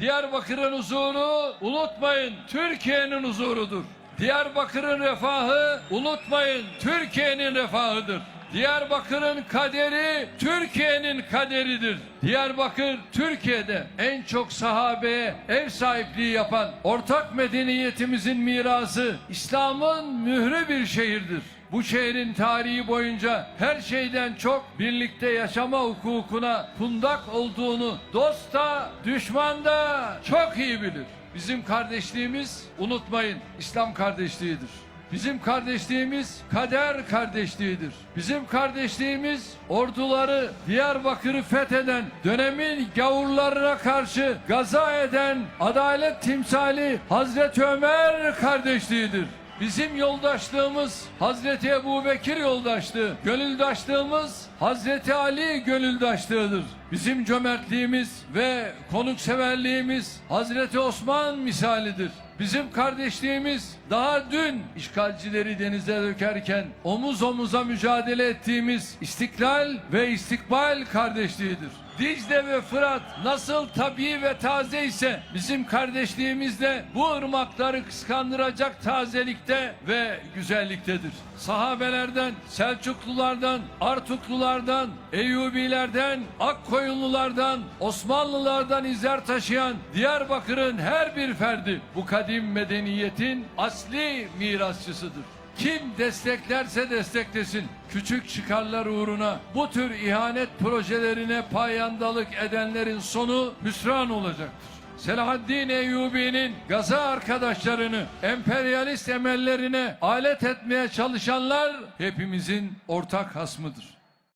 Diyarbakır'ın huzuru unutmayın Türkiye'nin huzurudur. Diyarbakır'ın refahı unutmayın Türkiye'nin refahıdır. Diyarbakır'ın kaderi Türkiye'nin kaderidir. Diyarbakır Türkiye'de en çok sahabeye ev sahipliği yapan ortak medeniyetimizin mirası İslam'ın mührü bir şehirdir. Bu şehrin tarihi boyunca her şeyden çok birlikte yaşama hukukuna fundak olduğunu dost da düşman da çok iyi bilir. Bizim kardeşliğimiz unutmayın İslam kardeşliğidir. Bizim kardeşliğimiz kader kardeşliğidir. Bizim kardeşliğimiz orduları Diyarbakır'ı fetheden dönemin gavurlarına karşı gaza eden adalet timsali Hazreti Ömer kardeşliğidir. Bizim yoldaşlığımız Hazreti Ebu Bekir yoldaşlığı, gönüldaşlığımız Hazreti Ali gönüldaşlığıdır. Bizim cömertliğimiz ve konukseverliğimiz Hazreti Osman misalidir. Bizim kardeşliğimiz daha dün işgalcileri denize dökerken omuz omuza mücadele ettiğimiz istiklal ve istikbal kardeşliğidir. Dicle ve Fırat nasıl tabii ve taze ise bizim kardeşliğimiz de bu ırmakları kıskandıracak tazelikte ve güzelliktedir. Sahabelerden, Selçuklulardan, Artuklulardan, Eyyubilerden, Akkoyunlulardan, Osmanlılardan izler taşıyan Diyarbakır'ın her bir ferdi bu kadim medeniyetin asli mirasçısıdır. Kim desteklerse desteklesin küçük çıkarlar uğruna bu tür ihanet projelerine payandalık edenlerin sonu hüsran olacaktır. Selahaddin Eyyubi'nin gaza arkadaşlarını emperyalist emellerine alet etmeye çalışanlar hepimizin ortak hasmıdır.